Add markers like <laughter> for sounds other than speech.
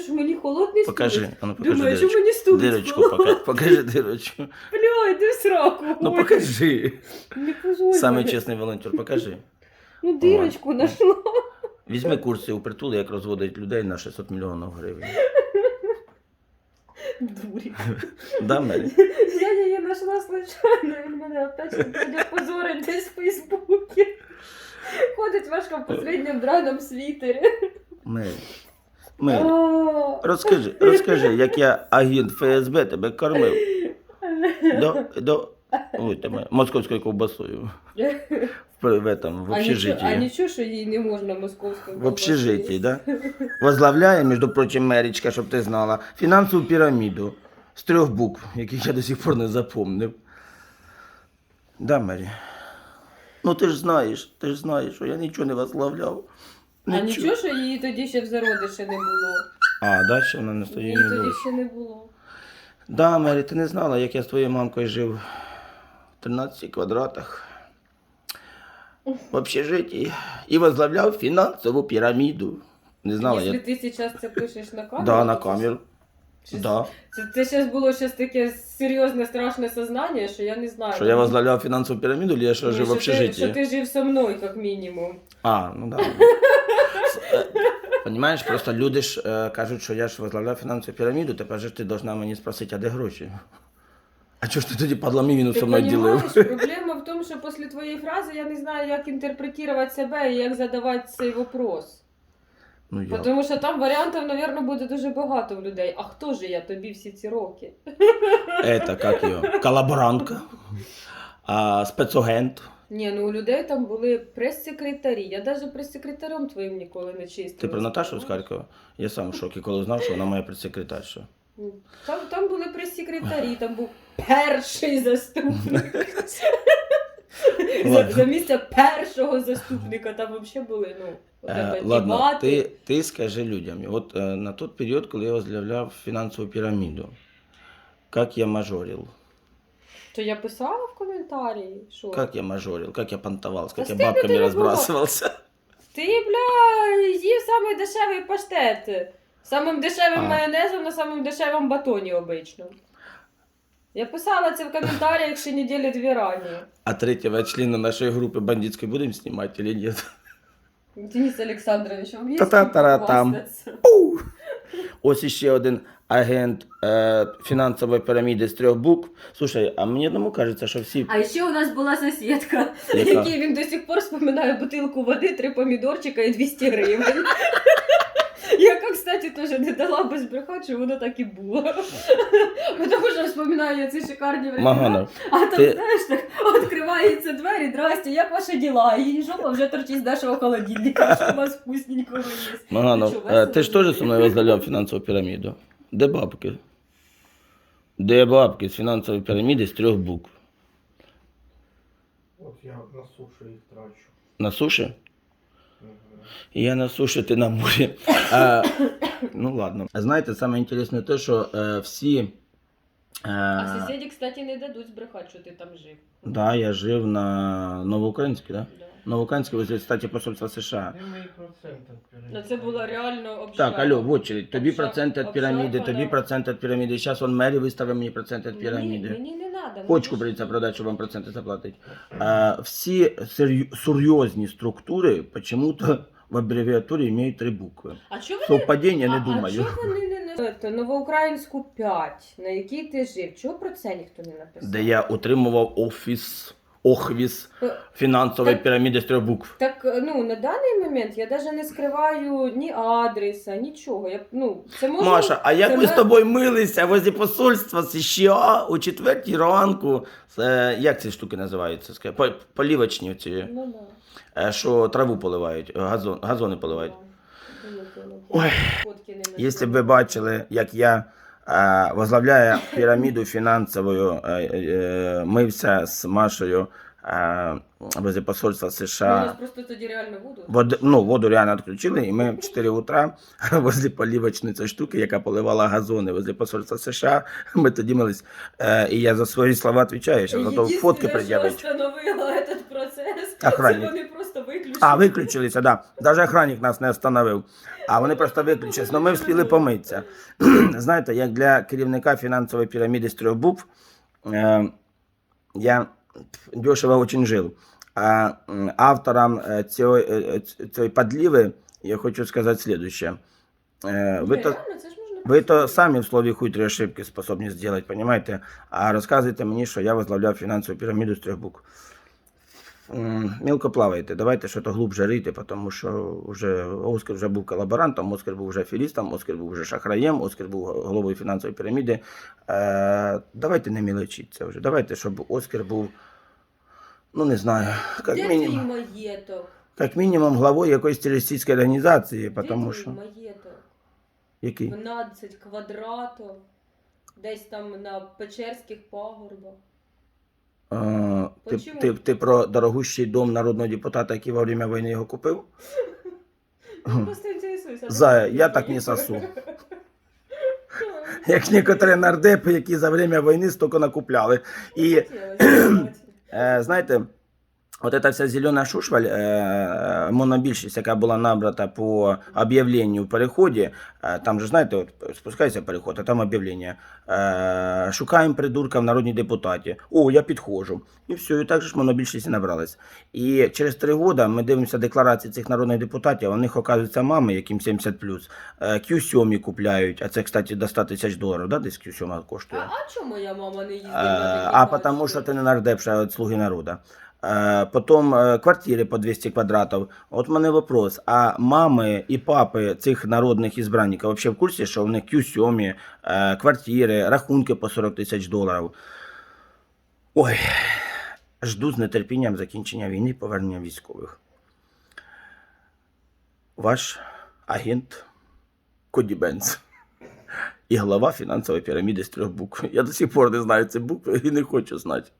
що мені холодний Покажи, стулець. а ну покажи Думаю, що дирочку. мені стулець Дирочку холодний. покажи, дирочку. Бля, йди в сраку. Ну ой. покажи. Не позорь Самий мене. чесний волонтер, покажи. Ну, дирочку знайшла. Візьми курси у притул, як розводить людей на 600 мільйонів гривень. Дурі. Да, Мері? Я її знайшла случайно, він мене опять буде позорить десь в Фейсбуці. Ходить важко в последньому драном світері. Мері. О, Розкажи, розкажи, як я агент ФСБ тебе кормив. До, до, ой, тебе, московською ковбасою. В, в, этом, в А нічого, а общежитии. нічого, що їй не можна московською В общежитии, да? Возглавляє, між прочим, Мерічка, щоб ти знала, фінансову піраміду з трьох букв, яких я до сих пор не запомнив. Да, Мері? Ну ти ж знаєш, ти ж знаєш, що я нічого не возглавляв. А нічого, що її тоді ще в зародиші не було. А, да, ще вона не стоїть Її не тоді було. ще не було. Да, Мері, ти не знала, як я з твоєю мамкою жив в 13 квадратах в общежитті і возглавляв фінансову піраміду. Не знала Якщо я. ти зараз це пишеш на камеру. Да, на камеру. Це, Да. це, це зараз було щось таке серйозне, страшне сознання, що я не знаю. Що я возглавляв фінансову піраміду, чи я що жив в общежитті? що ти жив со мною, як мінімум. А, ну да. <laughs> Понимаєш, просто люди ж е, кажуть, що я ж возглавляв фінансову піраміду, тепер же ти должна мені спросити, а де гроші? А чого ж ти тоді падла мівіну Ти со мною ділив? проблема в тому, що після твоєї фрази я не знаю, як інтерпретувати себе і як задавати цей вопрос. Ну я. Тому що там варіантів, мабуть, буде дуже багато в людей. А хто ж я тобі всі ці роки? Это как ее? Колаборантка. А, спецагент. Ні, ну у людей там були прес-секретарі. Я навіть прес-секретарем твоїм ніколи не чистила. Ти про Наташу з Харкова? Я сам в шокі, коли знав, що вона моя прес-секретарша. Там, там були прес-секретарі, там був перший заступник. За, за місце першого заступника там взагалі були, ну, Е, ладно, ти, ти скажи людям, от е, на той період, коли я возглавляв фінансову піраміду, як я мажорил? То я писала в коментарі, що Как я мажорил, как я понтовался, как Та я з тебе бабками ти не було. разбрасывался. ти, бля, їв самий дешевий паштет. Самим дешевим А. майонезом на самому дешевому батоні обично. Я писала це в коментарях ще неділі дві рані. А третьего члена нашей группы бандитской будем снимать или нет? Денис Олександрович, вам є Та-та-та-ра-там. похвастатися? Ух! Ось іще один агент е, фінансової піраміди з трьох букв. Слушай, а мені одному кажеться, що всі. А ще у нас була сусідка, Яка? якій він до сих пор споминає бутилку води, три помідорчика і 200 гривень. <laughs> Яка, кстати, теж не дала би збрехати, що воно так і було. Тому що вспоминаю я ці шикарні времена. Маганов. А там, ти- знаєш, так відкриваються двері, здрасте, як ваші діла? І жопа вже торчить з нашого холодильника, що у вас вкусненького є. Маганов, Ну що, е, весело ти ж буде? теж зі мною возглавляв фінансову піраміду. Де бабки? Де бабки з фінансової піраміди з трьох букв? От я на суші їх трачу. На суші? Я на суші, ти на морі. А, ну ладно. Знаєте, саме інтересне те, що е, всі. Е, А сусіді, кстати, не дадуть збрехати, що ти там жив. да, я жив на Новоукраїнській, да? Да. Возле статі посольства США. Ну це було реально Так, обшарпано. алло, в очередь. Тобі Обшар- проценти від піраміди, тобі обшарпано. проценти від піраміди. Зараз он мері виставить мені проценти від Мені, піраміди. мені не треба. Почку прийдеться продати, щоб вам проценти заплатити. А, всі серйо- серйозні структури почему-то в абревіатурі мають три букви. А чого ви Совпадіння не а, думаю. А чого вони не новоукраїнську 5, на якій ти жив? Чого про це ніхто не написав? де я отримував офіс, охвіс Е, фінансової так- піраміди з трьох букв. Так ну на даний момент я навіть не скриваю ні адреса, нічого. Я ну це може Маша, а як ми з тобою милися возле посольства США о четвертій ранку? Це, як ці штуки називаються? Полівочні ці, Ну да. е, що траву поливають, газон, газони поливають. Ой, Якщо б ви бачили, як я возглавляю піраміду фінансову, е, е, мився з Машею е, возле посольства Ну, у нас США. просто тоді реально воду. Воду, ну, воду реально відключили, і ми в 4 утра <laughs> возле полівочної цієї штуки, яка поливала газони возле посольства США, <laughs> ми тоді мились. І я за свої слова відповідаю, що зато фотки Єдине, що пред'явить. остановило этот процес, Охранник. це вони А, виключилися, да. Даже охранник нас не остановив. А вони просто виключилися. Ну ми встигли помитися. <clears throat> Знаєте, як для керівника фінансової піраміди з трьох букв, е, я дешево очень жив. А авторам е, цієї, е, цієї подліви я хочу сказати следующее. Е, Ви то, ви то самі в слові хуй три ошибки способні зробити, понимаете? А розказуєте мені, що я возглавляв фінансову піраміду з трьох букв. Мілко плаваєте, давайте щось глубже рити, тому що вже Оскар вже був колаборантом, Оскар був вже аферістом, Оскар був вже шахраєм, Оскар був головою фінансової піраміди. Е, давайте не мілочіться вже. Давайте, щоб Оскар був, ну не знаю, як Де твій мінімум, маєток? як мінімум главою якоїсь терористичної організації, Де тому твій що. маєток? Який? 12 квадратів, десь там на Печерських пагорбах. Е, ти, Почему? ти, ти про дорогущий дом народного депутата, який во время війни його купив? Просто інтересуюся. Зая, я так не сосу. Як некоторі нардепи, які за время війни стільки накупляли. І Е, знаєте, от эта вся зелена шушваль, е, монобільшість, яка була набрата по об'явленню в переході, е, там же, знаєте, от спускається переход, а там об'явлення. Шукаємо придурка в народній депутаті. О, я підходжу. І все, і так же ж монобільшість набралась. І через три роки ми дивимося декларації цих народних депутатів, у них, оказується, мами, яким 70+, е, Q7 купляють, а це, кстати, до 100 тисяч доларів, да, десь Q7 коштує. а чому моя мама не їздила Е, А тачки? потому что ты не нардепша от слуги народа. Е, Потім е, квартири по 200 квадратів. От в мене вопрос: а мами і папи цих народних ізбранників вообще в курсі, що в них Q7, е, квартири, рахунки по 40 тисяч доларів? Ой, жду з нетерпінням закінчення війни повернення військових. Ваш агент Коді Бенц і глава фінансової піраміди з трьох букв. Я до сих пор не знаю ці букви і не хочу знати.